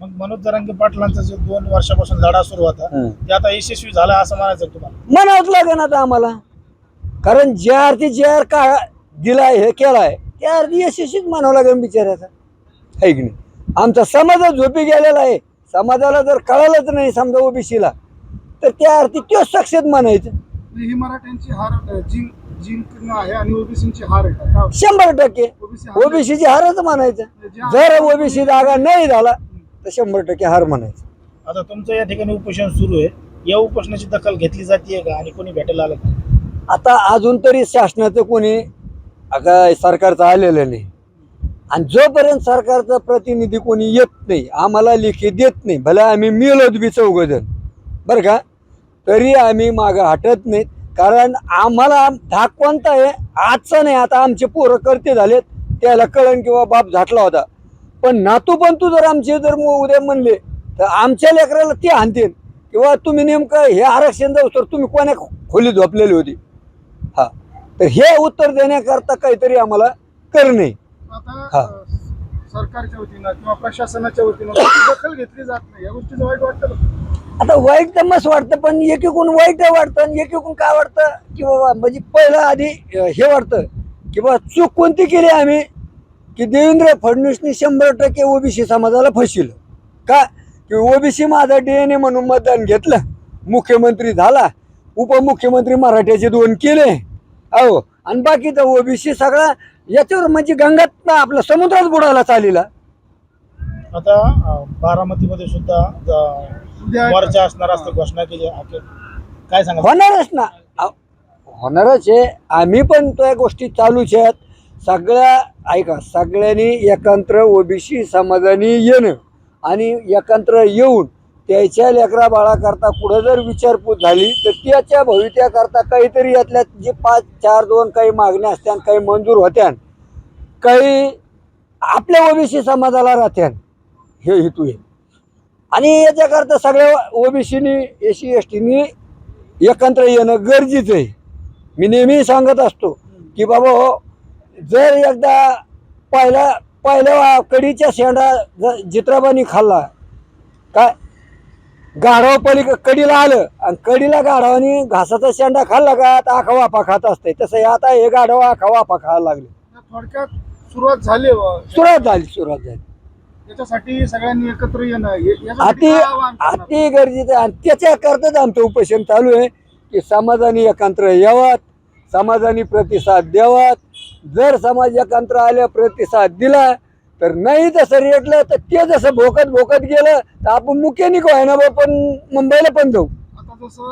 मग मनोज जरांगे पाटलांचा जो दोन वर्षापासून लढा सुरू होता हं. ते आता यशस्वी झाला असं म्हणायचं का तुम्हाला? म्हणावंच लागेल आता आम्हाला. कारण ज्या अर्थी जे आर का दिलाय हे केलाय त्या अर्थी यशस्वीच म्हणावं लागेल बिचाऱ्याचा. है की नाही? आमचा समाज झोपी गेलेला आहे. समाजाला जर कळालंच नाही समजा ओबीसीला तर त्या अर्थी तोच सक्षम म्हणायचं. ही मराठ्यांची हार अ, जिंक जिंकणं आहे आणि ओबीसीची हार आहे का? का? शंभर टक्के. ओबीसीची हारच म्हणायचं. जर ओबीसी जागा नाही झाला तर शंभर टक्के हार म्हणायचं. आता तुमचं या ठिकाणी उपोषण सुरू आहे. या उपोषणाची दखल घेतली जाते का? आणि कोणी भेटायला आलं का? आता अजून तरी शासनाचं कोणी काय सरकारचं आलेलं नाही. आणि जोपर्यंत सरकारचा प्रतिनिधी कोणी येत नाही आम्हाला लेखी देत नाही भले आम्ही मिळत बी चौघजण बरं का? तरी आम्ही मागं हटत नाहीत. कारण आम्हाला धाक कोणता आहे आजचा नाही. आता आमचे पोरं करते झालेत त्याला कळण किंवा बाप झाटला होता. पण नातू पण तू जर आमचे जर उद्या म्हणले तर आमच्या लेकराला ते आणतील किंवा तुम्ही नेमकं हे आरक्षण जाऊ तर तुम्ही कोण्या खोली झोपलेली होती? हा. तर हे उत्तर देण्याकरता काहीतरी आम्हाला करणे आता हा. अ, सरकारच्या वतीनं किंवा प्रशासनाच्या वतीनं त्याची दखल घेतली जात नाही. या गोष्टीचं वाईट वाटतं का? आता वाईट तर मस्त वाटतं पण एकीकडून वाईट वाटतं आणि एकीकडून काय वाटतं की बाबा म्हणजे पहिलं आधी हे वाटतं की बाबा चूक कोणती केली आम्ही? की देवेंद्र फडणवीसनी शंभर टक्के ओबीसी समाजाला फसिलं का? की ओबीसी माझा डी एन ए म्हणून मतदान घेतलं मुख्यमंत्री झाला उपमुख्यमंत्री मराठ्याचे दोन केले. अहो आणि बाकीचा ओबीसी सगळा याच्यावर म्हणजे गंगात आपला समुद्रात बुडायला चालेला आता बारामतीमध्ये सुद्धा असणार असते घोषणा केली. काय सांगा होणारच ना. होणारच आहे. आम्ही पण त्या गोष्टी चालूच आहेत. सगळ्या ऐका सगळ्यांनी एकत्र ओबीसी समाजाने येणं आणि एकत्र येऊन त्याच्या लेकरा बाळाकरता पुढं जर विचारपूस झाली तर त्याच्या भवित्याकरता काहीतरी यातल्या जे पाच चार दोन काही मागण्या असत्या काही मंजूर होत्या काही आपल्या ओबीसी समाजाला राहत्यान हे हेतू आहे. आणि याच्याकरता सगळ्या ओबीसीनी एस सी एस टीनी एकत्र येणं गरजेचं आहे. मी नेहमी सांगत असतो की बाबा हो जर एकदा पहिल्या पहिल्या कडीच्या शेंडा ज जित्राबानी खाल्ला काय? गाढव पलीक कडीला आलं आणि कडीला गाढवानी घासाचा शेंडा खाल्ला का आता आखा वाफा खात असते तसं हे आता हे गाढव आखा वाफा खायला लागले. थोडक्यात सुरुवात झाली सुरुवात झाली सुरुवात झाली. त्याच्यासाठी सगळ्यांनी एकत्र येणं हे- अति? अति गरजेचं आहे. आणि त्याच्याकरताच आमचं उपोषण चालू आहे की समाजाने एकत्र यावात समाजाने प्रतिसाद द्यावात. जर समाज एकत्र आल्या प्रतिसाद दिला तर नाही तसं रेटलं तर ते जसं भोकत भोकत गेलं तर आपण मुख्याने काय ना बा पण मुंबईला पण जाऊ. आता जसं